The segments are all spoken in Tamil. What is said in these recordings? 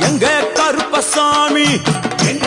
எங்க கருப்பசாமி? எங்க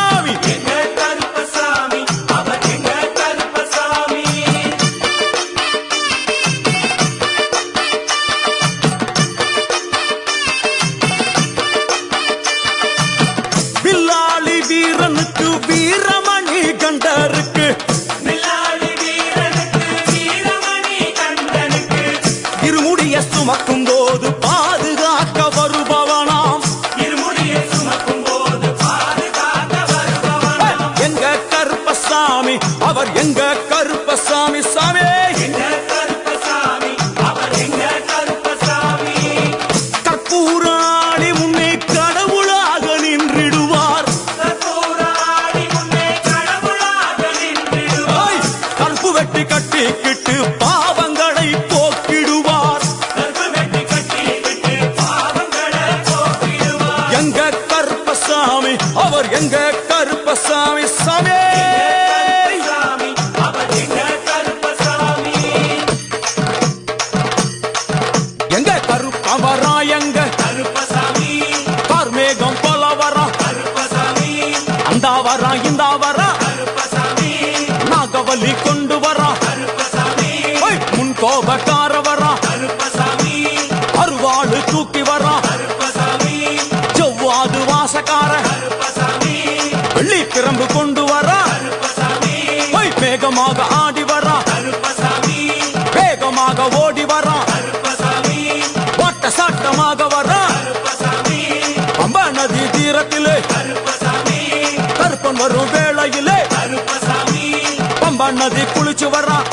எங்க கருப்பசாமி சாமி? எங்க கருப்பவரா எங்க கருப்பசாமி? கார்மேகம் போல வரா கருப்பசாமி இந்த வேகமாக ஆடி வரான் வேகமாக ஓடி வரான் வட்ட சாட்டமாக வரான் அம்பா நதி தீரத்திலே. கருப்பன் வரும் வேளையிலே. பம்பா நதி குளிச்சு வரான்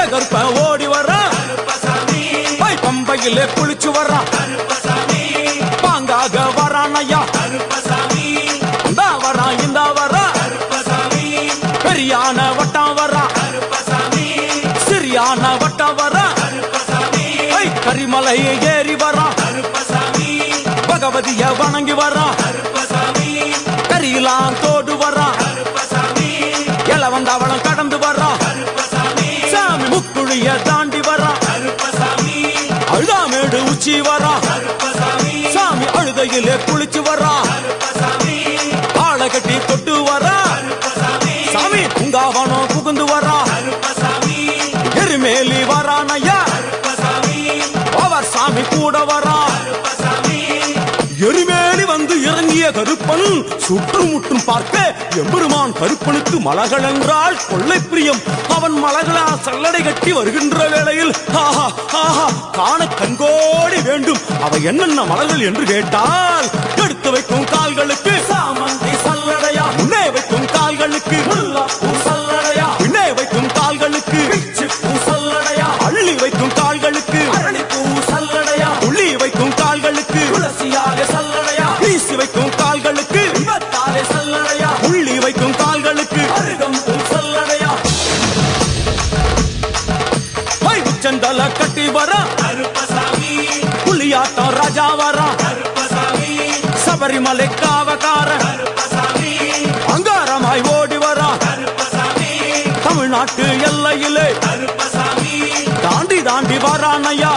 எங்க கருப்ப ஓடி வரான் கருப்பசாமி பம்பையிலே குளிச்சு வரான் பாங்காக வரான் ஐயா. கருப்பசாமி இந்த வரான் இந்த வரான் பெரியான வட்டம் வரான் சிறியான வட்டம் வரான் கரிமலை ஏறி வரான் பகவதிய வணங்கி வரான் கரியலாம் தோ அழுதாமேடு உச்சி சாமி அழுகையிலே குளிச்சு வரா இறங்கிய கருப்பன் சுற்றுமுற்றும் பார்க்க எம்பெருமான் கருப்பனுக்கு மலகள் என்றால் கொள்ளை பிரியம். அவன் மலகளா சல்லடை கட்டி வருகின்ற வேளையில் ஆஹா ஆஹா காண கண்கோடி வேண்டும். அவை என்னென்ன மலர்கள் என்று கேட்டால் எடுத்து வைக்கும் கால்களுக்கு சாமந்தி. உச்சந்தல கட்டி வர. புலியாட்டம் ராஜா வர. சபரிமலை காவக்கார. அங்காரமாய் ஓடி வர. தமிழ்நாட்டு எல்லையிலே. தாண்டி தாண்டி வரானையா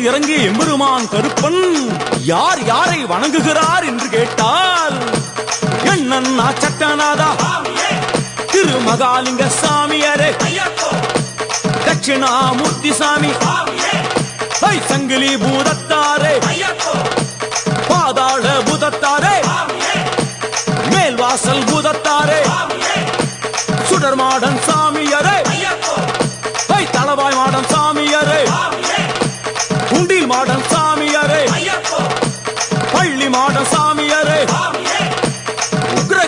வந்து இறங்கிய எம்பெருமான் கருப்பன் யார் யாரை வணங்குகிறார் என்று கேட்டால் என்னன்னா சட்டநாதா? திரு திருமகாலிங்க சாமியாரே. தட்சிணாமூர்த்தி சாமி. சங்கிலி பூதத்தாரே. பாதாள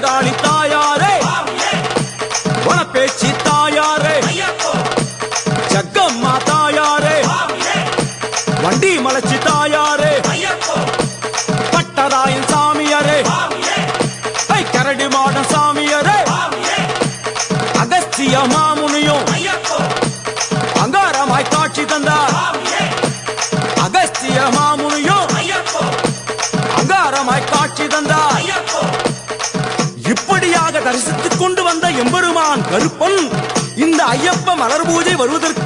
உக்ரகாளி தாயாரே. வனப்பேச்சி தாயாரே. ஜக்கம்மா தாயாரே. வண்டி மலைச்சி தாயாரே. பட்டராயன் சாமியாரே. கரடி மாடன் சாமியாரே. அகஸ்திய மாமுனியும் அங்காரமாய் காட்சி தந்தார். தரிசித்துக் கொண்டு வந்த எம்பெருமான் கருப்பன். இந்த ஐயப்ப மலர் பூஜை வருவதற்கு